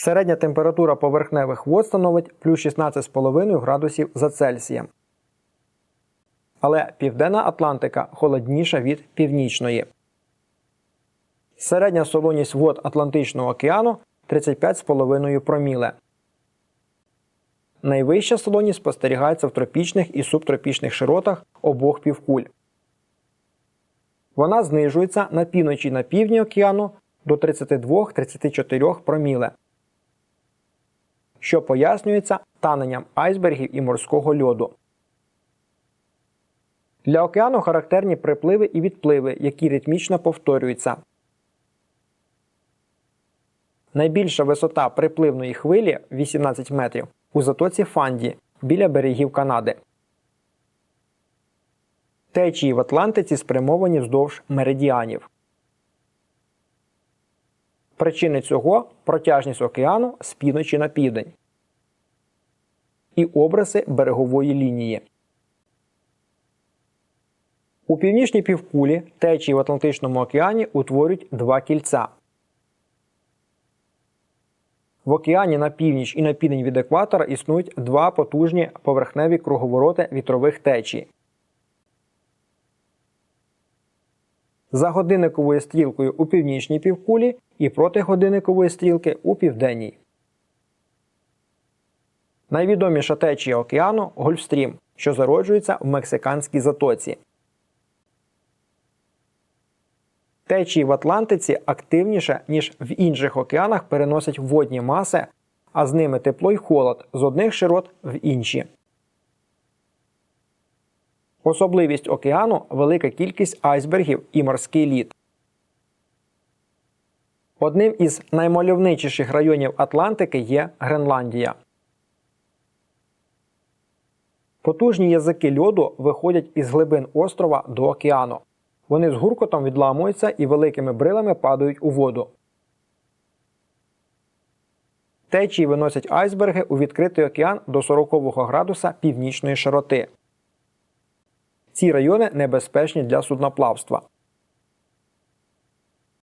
Середня температура поверхневих вод становить плюс 16,5 градусів за Цельсієм. Але Південна Атлантика холодніша від північної. Середня солоність вод Атлантичного океану 35,5 проміле. Найвища солоність спостерігається в тропічних і субтропічних широтах обох півкуль. Вона знижується на півночі на півдні океану до 32-34 проміле, що пояснюється таненням айсбергів і морського льоду. Для океану характерні припливи і відпливи, які ритмічно повторюються. Найбільша висота припливної хвилі 18 метрів у затоці Фанді біля берегів Канади. Течії в Атлантиці спрямовані вздовж меридіанів. Причини цього протяжність океану з півночі на південь і обриси берегової лінії. У північній півкулі течії в Атлантичному океані утворюють два кільця. В океані на північ і на південь від екватора існують два потужні поверхневі круговороти вітрових течій. За годинниковою стрілкою у північній півкулі і проти годинникової стрілки у південній. Найвідоміша течія океану Гольфстрім, що зароджується в Мексиканській затоці. Течії в Атлантиці активніше, ніж в інших океанах переносять водні маси, а з ними тепло й холод з одних широт в інші. Особливість океану велика кількість айсбергів і морський лід. Одним із наймальовничіших районів Атлантики є Гренландія. Потужні язики льоду виходять із глибин острова до океану. Вони з гуркотом відламуються і великими брилами падають у воду. Течії виносять айсберги у відкритий океан до 40 градуса північної широти. Ці райони небезпечні для судноплавства.